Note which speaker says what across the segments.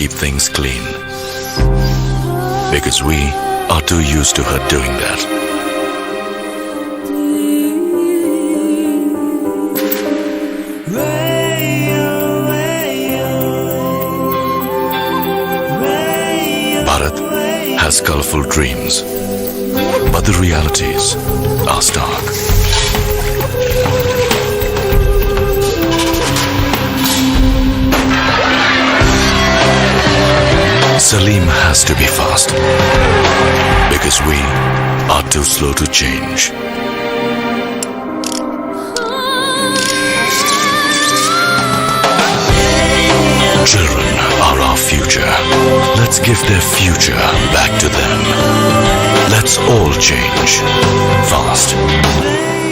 Speaker 1: keep things clean. Because we are too used to her doing that. Bharat has colorful dreams, but the realities are stark. Fast because we are too slow to change. Children are our future. Let's give their future back to them. Let's all change fast.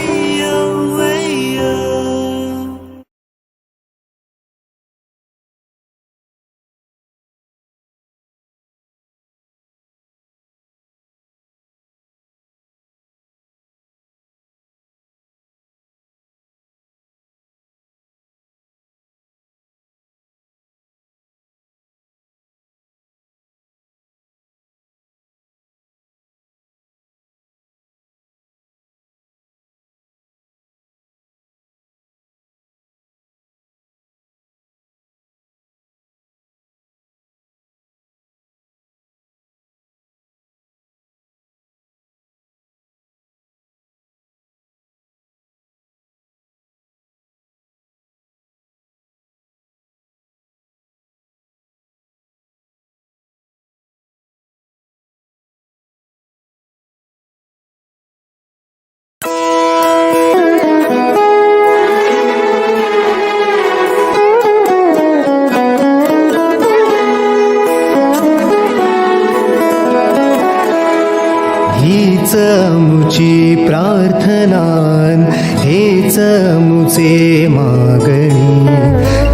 Speaker 2: मुची प्रार्थनान हेच मुचे मागणी.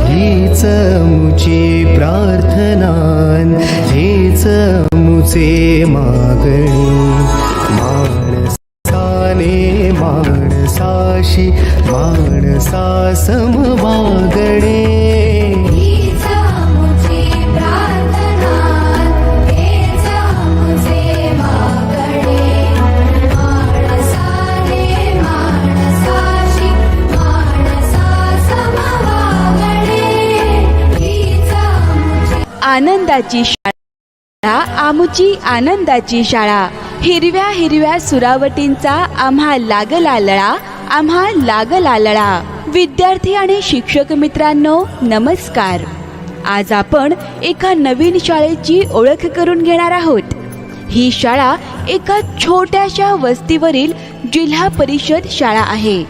Speaker 2: हीच मुची प्रार्थनान हेच मुचे
Speaker 3: आनंदाची शाळा आमुची आनंदाची शाळा. हिरव्या हिरव्या सुरावटींचा आम्हा लागला लळा आम्हा लागला लळा विद्यार्थी आणि शिक्षक मित्रांनो नमस्कार. आज आपण एका नवीन शाळेची ओळख करून घेणार आहोत. ही शाळा एका छोट्याशा वस्तीवरील जिल्हा परिषद शाळा आहे.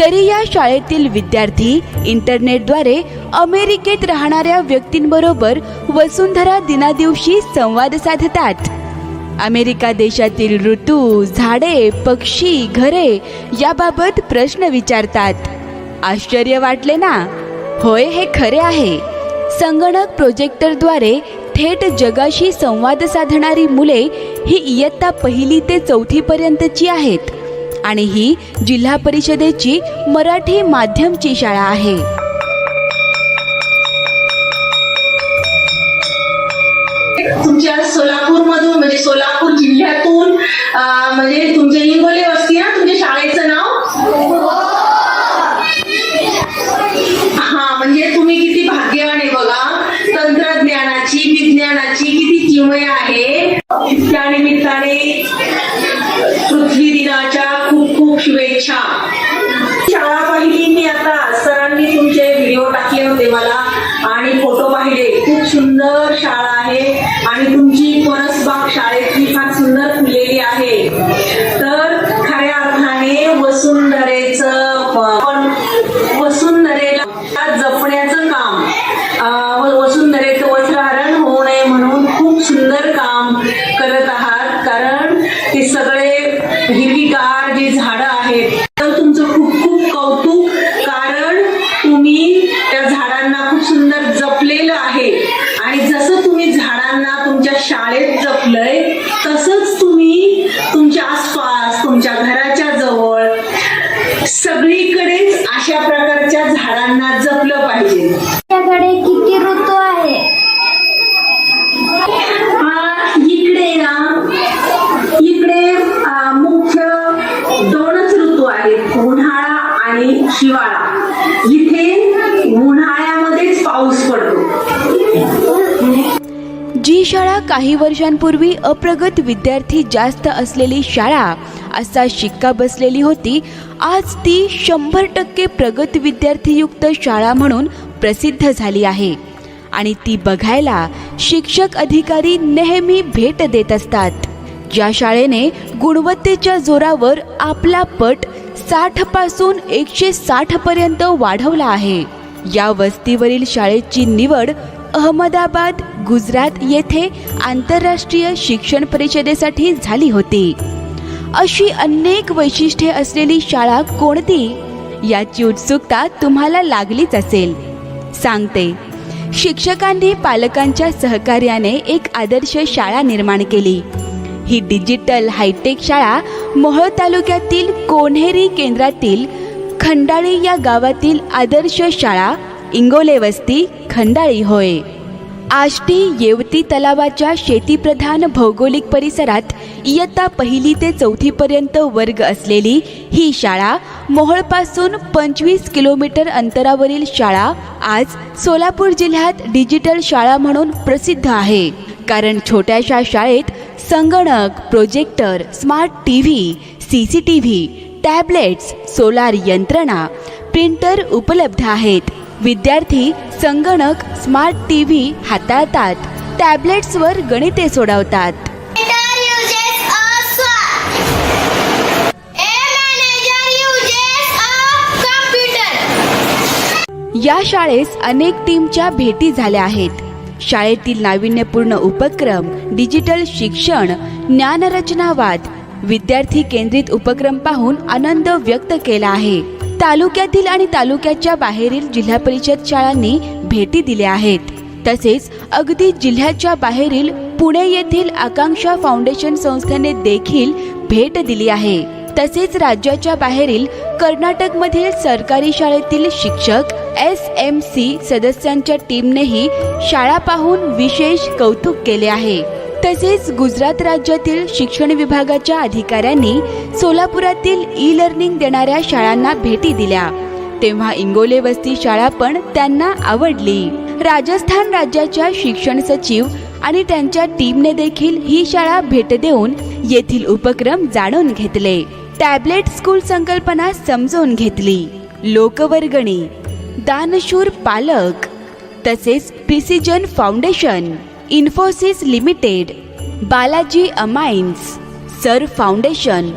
Speaker 3: तरी या शाळेतील विद्यार्थी इंटरनेटद्वारे अमेरिकेत राहणाऱ्या व्यक्तींबरोबर वसुंधरा दिनादिवशी संवाद साधतात. अमेरिका देशातील ऋतू झाडे पक्षी घरे याबाबत प्रश्न विचारतात. आश्चर्य वाटले ना? होय हे खरे आहे. संगणक प्रोजेक्टरद्वारे थेट जगाशी संवाद साधणारी मुले ही इयत्ता पहिली ते चौथी पर्यंतची आहेत आणि ही जिल्हा परिषदेची मराठी माध्यमची शाळा आहे.
Speaker 4: तुमच्या सोलापूरमधून म्हणजे सोलापूर जिल्ह्यातून म्हणजे तुमचे हिंगोली वस्ती ना तुमच्या शाळेचं नाव? हा म्हणजे तुम्ही किती भाग्यवान आहे बघा. तंत्रज्ञानाची विज्ञानाची किती किमया आहे. त्या निमित्ताने
Speaker 3: काही वर्षांपूर्वी अप्रगत विद्यार्थी जास्त असलेली शाळा असा शिक्का बसलेली होती. आज ती शंभर टक्के प्रगत विद्यार्थीयुक्त शाळा म्हणून प्रसिद्ध झाली आहे. आणि ती बघायला शिक्षक अधिकारी नेहमी भेट देत असतात. ज्या शाळेने गुणवत्तेच्या जोरावर आपला पट साठपासून एकशे साठ पर्यंत वाढवला आहे. या वस्तीवरील शाळेची निवड अहमदाबाद गुजरात येथे आंतरराष्ट्रीय शिक्षण परिषदेसाठी झाली होती. अशी अनेक वैशिष्ट्ये असलेली शाळा कोणती? याची उत्सुकता तुम्हाला लागलीच असेल. सांगते. शिक्षकांनी पालकांच्या सहकार्याने एक आदर्श शाळा निर्माण केली. ही डिजिटल हायटेक शाळा मोहोळ तालुक्यातील कोन्हेरी केंद्रातील खंडाळी या गावातील आदर्श शाळा इंगोले वस्ती खंडाळी होय. आष्टी येवती तलावाच्या शेतीप्रधान भौगोलिक परिसरात इयत्ता पहिली ते चौथीपर्यंत वर्ग असलेली ही शाळा मोहोळपासून पंचवीस किलोमीटर अंतरावरील शाळा आज सोलापूर जिल्ह्यात डिजिटल शाळा म्हणून प्रसिद्ध आहे. कारण छोट्याशा शाळेत संगणक projector smart T V C C T V tablets solar यंत्रणा प्रिंटर उपलब्ध आहेत. विद्यार्थी संगणक स्मार्ट टी व्ही हाताळतात टॅबलेट्सवर गणिते सोडवतात. या शाळेस अनेक टीमच्या भेटी झाल्या आहेत. शाळेतील नाविन्यपूर्ण उपक्रम डिजिटल शिक्षण ज्ञानरचनावाद विद्यार्थी केंद्रित उपक्रम पाहून आनंद व्यक्त केला आहे. तालुक्यातील आणि तालुक्याच्या बाहेरील जिल्हा परिषद शाळांनी भेटी दिल्या आहेत. तसेच अगदी जिल्ह्याच्या बाहेरील पुणे येथील आकांक्षा फाउंडेशन संस्थेने देखील भेट दिली आहे. तसेच राज्याच्या बाहेरील कर्नाटकमधील सरकारी शाळेतील शिक्षक एस एम सी सदस्यांच्या टीमनेही शाळा पाहून विशेष कौतुक केले आहे. तसेच गुजरात राज्यातील शिक्षण विभागाच्या अधिकाऱ्यांनी सोलापुरातील ई लर्निंग देणाऱ्या शाळांना भेटी दिल्या. तेव्हा इंगोले वस्ती शाळा पण त्यांना आवडली. राजस्थान राज्याच्या शिक्षण सचिव आणि त्यांच्या टीमने देखील ही शाळा भेट देऊन येथील उपक्रम जाणून घेतले. टॅबलेट स्कूल संकल्पना समजून घेतली. लोकवर्गणी दानशूर पालक तसेच precision foundation. Infosys limited Balaji Amines sir foundation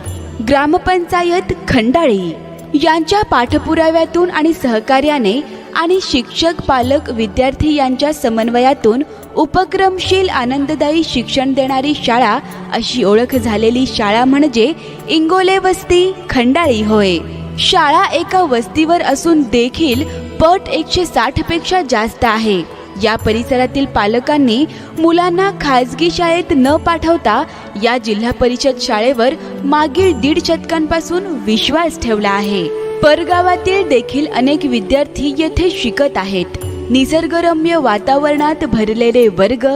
Speaker 3: grampanchayat Khandali यांच्या पाठपुराव्यातून आणि सहकार्याने आणि शिक्षक पालक विद्यार्थी यांच्या समन्वयातून उपक्रमशील आनंददायी शिक्षण देणारी शाळा अशी ओळख झालेली शाळा म्हणजे इंगोले वस्ती खंडाळी होय. शाळा एका वस्तीवर असून देखील पट एकशे साठपेक्षा जास्त आहे. या परिसरातील पालकांनी मुलांना खाजगी शाळेत न पाठवता या जिल्हा परिषद शाळेवर मागील दीड शतकांपासून विश्वास ठेवला आहे. परगावातील देखील अनेक विद्यार्थी येथे शिकत आहेत. निसर्गरम्य वातावरणात भरलेले वर्ग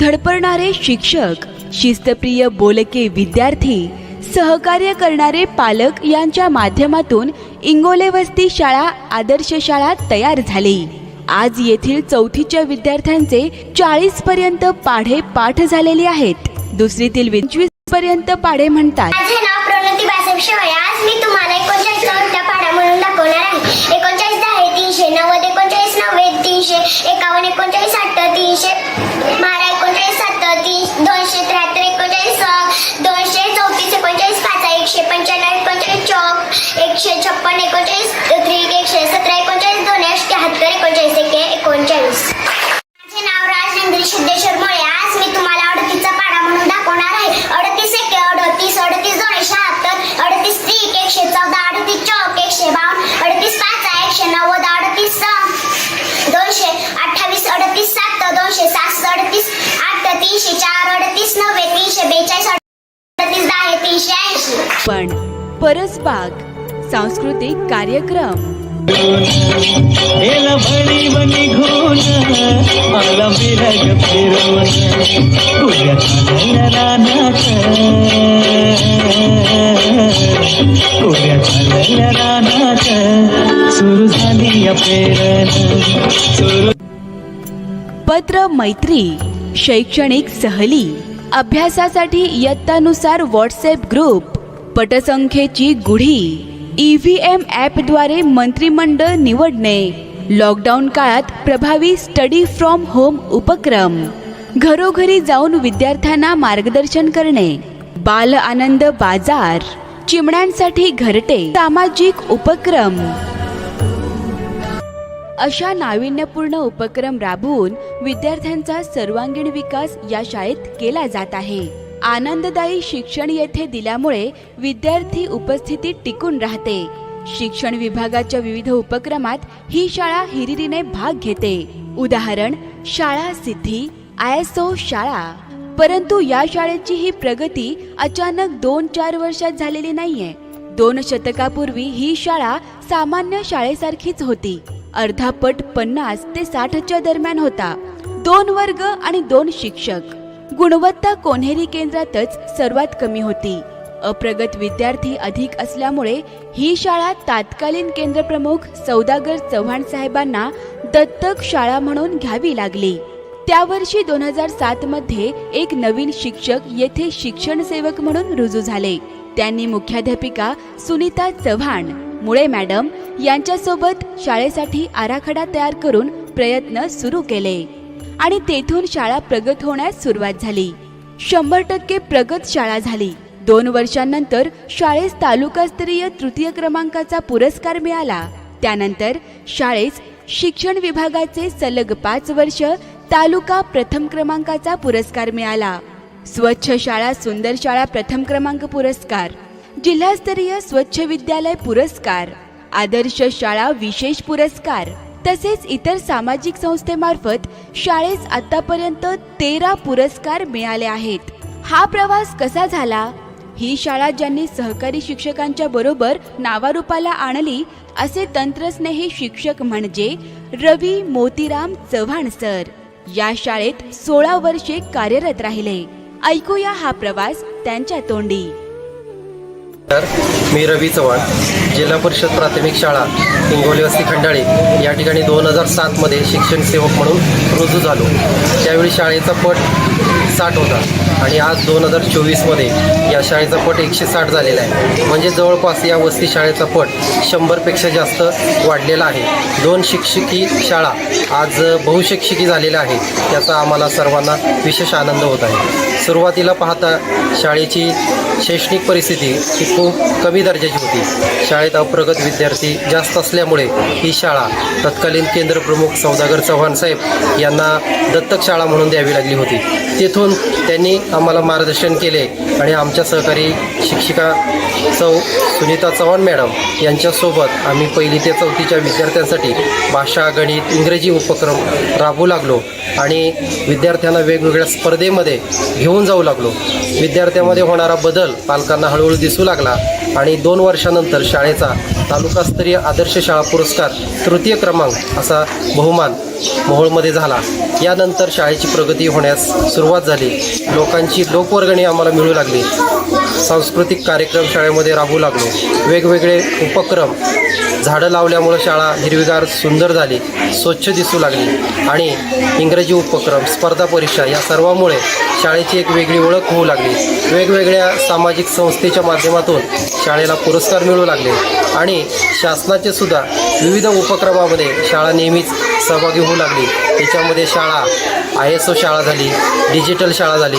Speaker 3: धडपडणारे शिक्षक शिस्तप्रिय बोलके विद्यार्थी सहकार्य करणारे पालक यांच्या माध्यमातून इंगोले वस्ती शाळा आदर्श शाळा तयार झाली. आज येथील चौथीच्या विद्यार्थ्यांचे चाळीस पर्यंत पाढे पाठ झालेले आहेत. दुसरीतील पंचवीसपर्यंत पाढे म्हणतात.
Speaker 5: माझे नाव प्रणती बासप शेवाळे आज मी तुम्हाला एकोणचाळीस चौथ्या पाडा म्हणून दाखवणार आहे. एकोणचाळीस दहा आहे तीनशे नव्वद एकोणचाळीस नव्वद तीनशे एकावन्न एकोणचाळीस अठ्ठ तीनशे बारा एकोणचाळीस सत्तर तीन दोनशे त्र्याहत्तर एकोणचाळीस दोनशे चौतीस एकोणचाळीस पाच एकशे पंच्याण्णव एकोणचाळीस चौक एकशे छप्पन एकोणचाळीस त्रिक एकशे सतरा एकोणचाळीस दोन अठ्ठ्याहत्तर एकोणचाळीस एके एकोणचाळीस माझे नाव राजेंद्र सिद्धेश्वर मुळे आज मी तुम्हाला अडतीसचा पाडा म्हणून दाखवणार आहे अडतीस एके अडतीस अडतीस दोन शहात्तर अडतीस त्रिक एकशे चौदा अडतीस चौक एकशे बावन्न अडतीस पाच एकशे नव्वद अडतीस सहा, दोनशे अठ्ठावीस अडतीस सात दोनशे सहासष्ट अडतीस आठ तीनशे चार अडतीस नव्वे तीनशे बेचाळीस अडतीस दहा तीनशे ऐंशी
Speaker 3: पण परसबाग सांस्कृतिक कार्यक्रम
Speaker 6: गेला भळी बनी घोन आला मिरग फिरून उद्या झालेल्या रानात उद्या झालेल्या रानात सुरू झाली या पेरण सुरू
Speaker 3: पत्र मैत्री शैक्षणिक सहली अभ्यासासाठी इयत्तानुसार व्हॉट्सॲप ग्रुप पटसंख्येची गुढी ई व्ही एम ॲपद्वारे मंत्रिमंडळ निवडणे. लॉकडाऊन काळात प्रभावी स्टडी फ्रॉम होम उपक्रम. घरोघरी जाऊन विद्यार्थ्यांना मार्गदर्शन करणे. बाल आनंद बाजार. चिमण्यांसाठी घरटे. सामाजिक उपक्रम. अशा नाविन्यपूर्ण उपक्रम राबवून विद्यार्थ्यांचा सर्वांगीण विकास या शाळेत केला जात आहे. आनंददायी शिक्षण येथे दिल्यामुळे विद्यार्थी उपस्थिती टिकून राहते. शिक्षण विभागाच्या विविध उपक्रमात ही शाळा हिरिरीने भाग घेते. उदाहरण शाळा सिद्धी आय एस ओ शाळा. परंतु या शाळेची ही प्रगती अचानक दोन चार वर्षात झालेली नाहीये. दोन शतकापूर्वी ही शाळा सामान्य शाळेसारखीच होती. अर्धा पट पन्नास ते साठच्या दरम्यान होता. दोन वर्ग आणि दोन शिक्षक. गुणवत्ता कोन्हेरी केंद्रातच सर्वात कमी होती. अप्रगत विद्यार्थी अधिक असल्यामुळे ही शाळा तात्कालीन केंद्रप्रमुख सौदागर चव्हाण साहेबांना दत्तक शाळा म्हणून घ्यावी लागली. त्यावर्षी दोन हजार सात मध्ये एक नवीन शिक्षक येथे शिक्षण सेवक म्हणून रुजू झाले. त्यांनी मुख्याध्यापिका सुनीता चव्हाण मुळे मॅडम यांच्यासोबत शाळेसाठी आराखडा तयार करून प्रयत्न सुरू केले. आणि तेथून शाळा प्रगत होण्यास सुरुवात झाली. शंभर टक्के प्रगत शाळा झाली. दोन वर्षांनंतर शाळेस तालुकास्तरीय तृतीय क्रमांकाचा पुरस्कार मिळाला. त्यानंतर शाळेस शिक्षण विभागाचे सलग पाच वर्ष तालुका प्रथम क्रमांकाचा पुरस्कार मिळाला. स्वच्छ शाळा सुंदर शाळा प्रथम क्रमांक पुरस्कार जिल्हास्तरीय स्वच्छ विद्यालय पुरस्कार आदर्श शाळा विशेष पुरस्कार तसेच इतर सामाजिक संस्थेमार्फत शाळेस आतापर्यंत तेरा पुरस्कार मिळाले आहेत. हा प्रवास कसा झाला? ही शाळा ज्यांनी सहकारी शिक्षकांच्या बरोबर नावारूपाला आणली असे तंत्रस्नेही शिक्षक म्हणजे रवी मोतीराम चव्हाण सर. या शाळेत सोळा वर्षे कार्यरत राहिले. ऐकूया हा प्रवास त्यांच्या तोंडी.
Speaker 7: तर मी रवी चव्हाण जिल्हा परिषद प्राथमिक शाळा हिंगोली वस्ती खंडाळी. या ठिकाणी दोन हजार सातमध्ये शिक्षण सेवक म्हणून रुजू झालो. त्यावेळी शाळेचा पट साठ होता. आणि आज दोन हजार चोवीसमध्ये या शाळेचा पट एकशे साठ झालेला आहे. म्हणजे जवळपास या वस्ती शाळेचा पट शंभरपेक्षा जास्त वाढलेला आहे. दोन शिक्षकी शाळा आज बहुशिक्षिकी झालेल्या आहेत याचा आम्हाला सर्वांना विशेष आनंद होत आहे. सुरुवातीला पाहता शाळेची शैक्षणिक परिस्थिती ही खूप कमी दर्जाची होती. शाळेत अप्रगत विद्यार्थी जास्त असल्यामुळे ही शाळा तत्कालीन केंद्रप्रमुख सौदागर चव्हाण साहेब यांना दत्तक शाळा म्हणून द्यावी लागली होती. तेथून त्यांनी आम्हाला मार्गदर्शन केले आणि आमच्या सहकारी शिक्षिका सौ सुनीता चव्हाण मॅडम यांच्यासोबत आम्ही पहिली ते चौथीच्या विद्यार्थ्यांसाठी भाषा गणित इंग्रजी उपक्रम राबवू लागलो आणि विद्यार्थ्यांना वेगवेगळ्या स्पर्धेमध्ये घेऊन जाऊ लागलो. विद्यार्थ्यामध्ये होणारा बदल पालकांना हळूहळू दिसू लागला आणि दोन वर्षानंतर शाळेचा तालुकास्तरीय आदर्श शाळा पुरस्कार तृतीय क्रमांक असा बहुमान मोहोळमध्ये झाला. यानंतर शाळेची प्रगती होण्यास सुरुवात झाली. लोकांची लोकवर्गणी आम्हाला मिळू लागली. सांस्कृतिक कार्यक्रम शाळेमध्ये राहू लागलो. वेगवेगळे उपक्रम. झाडं लावल्यामुळं शाळा हिरवीगार सुंदर झाली. स्वच्छ दिसू लागली. आणि इंग्रजी उपक्रम स्पर्धा परीक्षा या सर्वामुळे शाळेची एक वेगळी ओळख होऊ लागली. वेगवेगळ्या सामाजिक संस्थेच्या माध्यमातून शाळेला पुरस्कार मिळू लागले. आणि शासनाचे सुद्धा विविध उपक्रमामध्ये शाळा नेहमीच सहभागी होऊ लागली. त्याच्यामध्ये शाळा आय एस ओ शाळा झाली. डिजिटल शाळा झाली.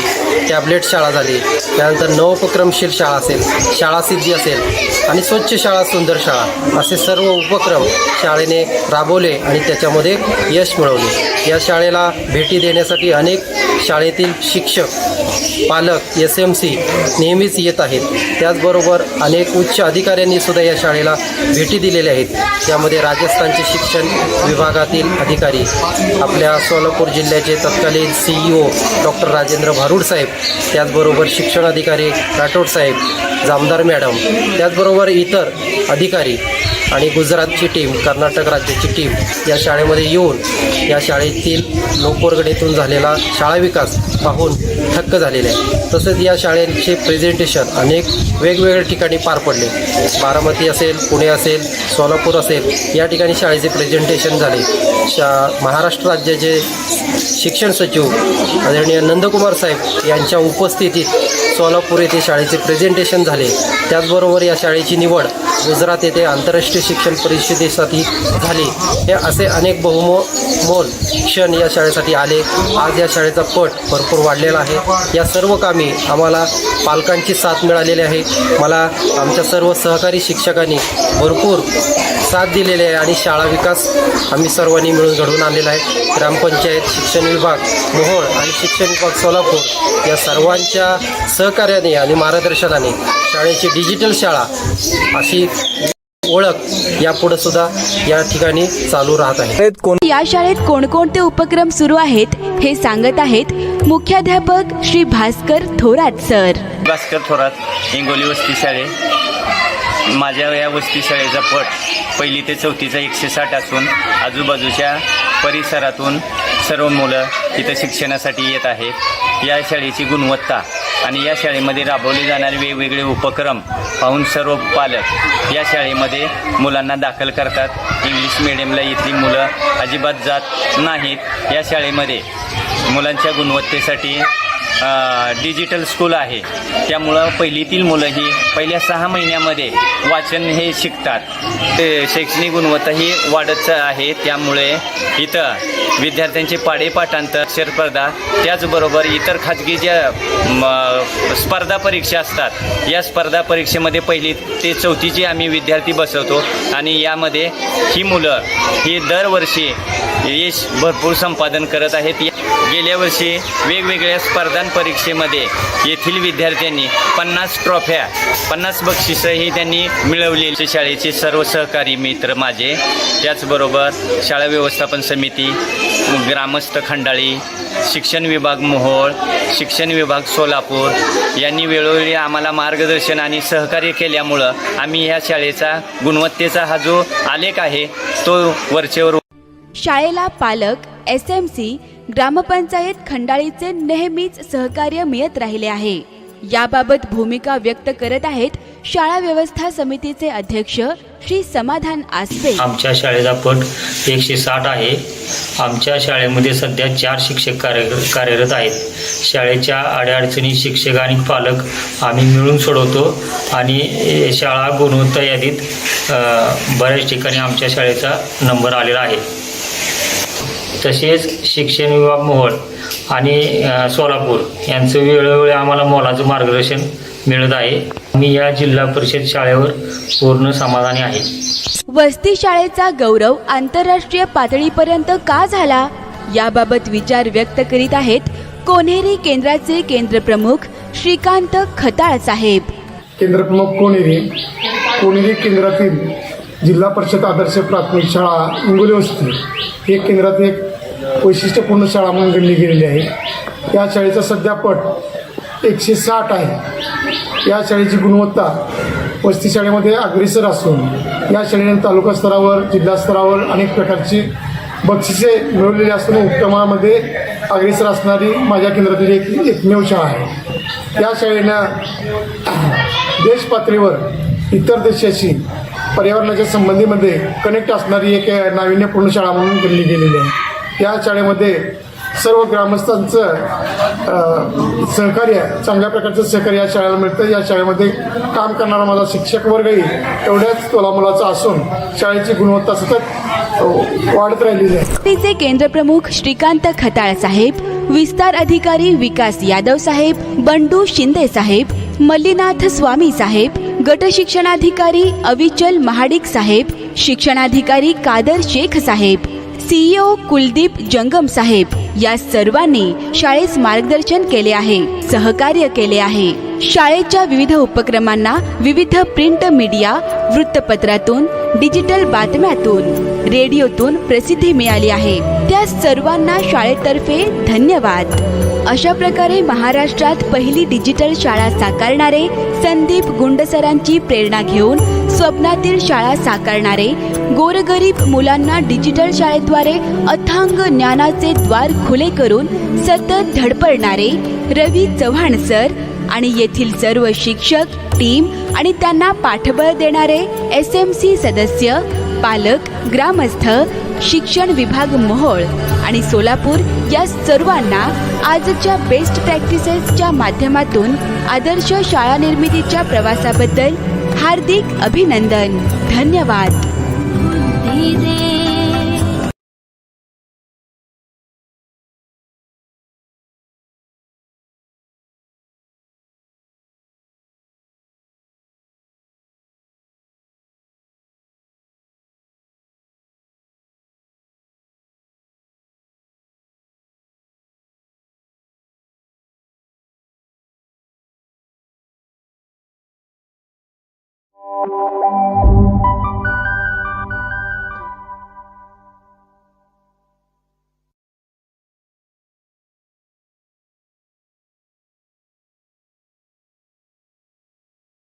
Speaker 7: टॅबलेट शाळा झाली. त्यानंतर नवोपक्रमशील शाळा असेल शाळा सिद्धी असेल आणि स्वच्छ शाळा सुंदर शाळा असे सर्व उपक्रम शाळेने राबवले आणि त्याच्यामध्ये यश मिळवले. या शाळेला भेटी देण्यासाठी अनेक शाळेतील शिक्षक पालक एस एम सी नेहमीच येत आहेत. त्याचबरोबर अनेक उच्च अधिकाऱ्यांनी सुद्धा या शाळेला भेटी दिलेल्या आहेत. त्यामध्ये राजस्थानचे शिक्षण विभागातील अधिकारी आपल्या सोलापूर जिल्ह्याचे तत्कालीन C E O doctor Rajendra Bharud साहेब त्याचबरोबर शिक्षण अधिकारी राठोड साहेब जामदार मॅडम त्याचबरोबर इतर अधिकारी आणि गुजरातची टीम कर्नाटक राज्याची टीम या शाळेमध्ये येऊन या शाळेतील लोकवर्गणीतून झालेला शाळा विकास पाहून थक्क झालेले आहे तसेच या शाळेचे प्रेझेंटेशन अनेक वेगवेगळ्या ठिकाणी पार पडले. बारामती असेल पुणे असेल सोलापूर असेल या ठिकाणी शाळेचे प्रेझेंटेशन झाले. शा महाराष्ट्र राज्याचे शिक्षण सचिव आदरणीय नंदकुमार साहेब यांच्या उपस्थितीत सोलापूर येथे शाळेचे प्रेझेंटेशन झाले. त्याचबरोबर या शाळेची निवड गुजरात येथे आंतरराष्ट्रीय शिक्षण परिषदेसाठी झाली. हे असे अनेक बहुमो मोल क्षण या शाळेसाठी आले. आज या शाळेचा पट भरपूर वाढलेला आहे. या सर्व कामी आम्हाला पालकांची साथ मिळालेली आहे. मला आमच्या सर्व सहकारी शिक्षकांनी भरपूर साथ दिलेली आहे आणि शाळा विकास आम्ही सर्वांनी मिळून घडवून आणलेला आहे. ग्रामपंचायत शिक्षण विभाग मोहोळ आणि शिक्षण विभाग सोलापूर या सर्वांच्या सहकार्याने आणि मार्गदर्शनाने शाळेची डिजिटल शाळा अशी ओळख यापुढे सुद्धा या ठिकाणी चालू राहत आहे.
Speaker 3: या शाळेत कोणकोणते उपक्रम सुरू आहेत हे सांगत आहेत मुख्याध्यापक श्री भास्कर थोरात सर.
Speaker 8: भास्कर थोरात हिंगोली वस्ती शाळे. माझ्या या वस्ती शाळेचा पट पहिली ते चौथीचा एकशे साठ असून आजूबाजूच्या परिसरातून सर्व मुलं इथं शिक्षणासाठी येत आहेत. या शाळेची गुणवत्ता आणि या शाळेमध्ये राबवले जाणारे वेगवेगळे उपक्रम पाहून सर्व पालक या शाळेमध्ये मुलांना दाखल करतात. इंग्लिश मिडियमला इथली मुलं अजिबात जात नाहीत. या शाळेमध्ये मुलांच्या गुणवत्तेसाठी डिजिटल स्कूल आहे. त्यामुळं पहिलीतील मुलं ही पहिल्या सहा महिन्यामध्ये वाचन हे शिकतात. ते शैक्षणिक गुणवत्ता ही वाढत आहे. त्यामुळे इथं विद्यार्थ्यांचे पाडेपाठांतर स्पर्धा त्याचबरोबर इतर खाजगी ज्या स्पर्धा परीक्षा असतात या स्पर्धा परीक्षेमध्ये पहिली ते चौथीची आम्ही विद्यार्थी बसवतो. आणि यामध्ये ही मुलं ही दरवर्षी यश भरपूर संपादन करत आहेत. गेल्या वर्षी वेगवेगळ्या स्पर्धां परीक्षेमध्ये येथील विद्यार्थ्यांनी पन्नास ट्रॉफ्या पन्नास बक्षिसंही त्यांनी मिळवलेली. शाळेचे सर्व सहकारी मित्र माझे त्याचबरोबर शाळा व्यवस्थापन समिती ग्रामस्थ खंडाळी शिक्षण विभाग मोहोळ शिक्षण विभाग सोलापूर यांनी वेळोवेळी आम्हाला मार्गदर्शन आणि सहकार्य केल्यामुळं आम्ही ह्या शाळेचा गुणवत्तेचा हा जो आलेख आहे तो वरचेवर
Speaker 3: शाळेला पालक एस एम सी ग्रामपंचायत खंडाळीचे नेहमीच सहकार्य मिळत राहिले आहे. याबाबत भूमिका व्यक्त करत आहेत शाळा व्यवस्था समितीचे अध्यक्ष श्री समाधान आसपे
Speaker 9: आमच्या शाळेचा पट एकशे साठ आहे. आमच्या शाळेमध्ये सध्या चार शिक्षक कार्य कार्यरत आहेत. शाळेच्या अडीअडचणी शिक्षक आणि पालक आम्ही मिळून सोडवतो आणि शाळा गुणवत्ता यादीत बऱ्याच ठिकाणी आमच्या शाळेचा नंबर आलेला आहे. तसेच शिक्षण विभाग मोहोळ आणि सोलापूर यांचं वेळोवेळी आम्हाला मोलाचं मार्गदर्शन मिळत आहे. मी या जिल्हा परिषद शाळेवर पूर्ण समाधानी आहे.
Speaker 3: वस्ती शाळेचा गौरव आंतरराष्ट्रीय पातळीपर्यंत का झाला? याबाबत विचार व्यक्त करीत आहेत कोन्हेरी केंद्राचे केंद्रप्रमुख श्रीकांत खताळ साहेब.
Speaker 10: केंद्रप्रमुख कोणेरी कोणेरी केंद्रातील जिल्हा परिषद आदर्श प्राथमिक शाळा इंगोली वस्ती. ही एक केंद्रात एक वैशिष्ट्यपूर्ण शाळा म्हणून गणली गेलेली आहे. या शाळेचा सध्या पट एकशे साठ आहे. या शाळेची गुणवत्ता वस्ती शाळेमध्ये अग्रेसर असून या शाळेने तालुका स्तरावर जिल्हा स्तरावर अनेक प्रकारची बक्षिसे मिळवलेली असून उत्तमामध्ये अग्रेसर असणारी माझ्या केंद्रातील एक एकमेव शाळा आहे. या शाळेनं देशपातळीवर इतर देशाशी पर्यावरणाच्या संबंधीमध्ये कनेक्ट असणारी एक नाविन्यपूर्ण शाळा म्हणून गणली गेलेली आहे. या शाळेमध्ये सर्व ग्रामस्थांचं सहकार्य चांगल्या प्रकारचं सहकार्य या शाळेला मिळतं. या शाळेमध्ये काम करणारा माझा शिक्षक वर्गही एवढ्याच तोलामुलाचा असून शाळेची गुणवत्ता सतत वाढत राहिलेली आहे.
Speaker 3: केंद्र केंद्रप्रमुख श्रीकांत खताळ साहेब विस्तार अधिकारी विकास यादव साहेब बंडू शिंदे साहेब मल्लीनाथ स्वामी साहेब गट शिक्षणाधिकारी अविचल महाडिक साहेब शिक्षणाधिकारी कादर शेख साहेब सीईओ कुलदीप जंगम साहेब या सर्वांनी शाळेस मार्गदर्शन केले आहे सहकार्य केले आहे. शाळेच्या विविध उपक्रमांना विविध प्रिंट मीडिया वृत्तपत्रातून डिजिटल बातम्यातून रेडिओतून प्रसिद्धी मिळाली आहे. त्या सर्वांना शाळेतर्फे धन्यवाद. अशा प्रकारे महाराष्ट्रात पहिली डिजिटल शाळा साकारणारे संदीप गुंडसरांची प्रेरणा घेऊन स्वप्नातील शाळा साकारणारे गोरगरीब मुलांना डिजिटल शाळेद्वारे अथांग ज्ञानाचे द्वार खुले करून सतत धडपडणारे रवी चव्हाण सर आणि येथील सर्व शिक्षक टीम आणि त्यांना पाठबळ देणारे एस एम सी सदस्य पालक ग्रामस्थ शिक्षण विभाग मोहोळ आणि सोलापूर या सर्वांना आजच्या बेस्ट प्रॅक्टिसेसच्या माध्यमातून आदर्श शाळा निर्मितीच्या प्रवासाबद्दल हार्दिक अभिनंदन. धन्यवाद. thank you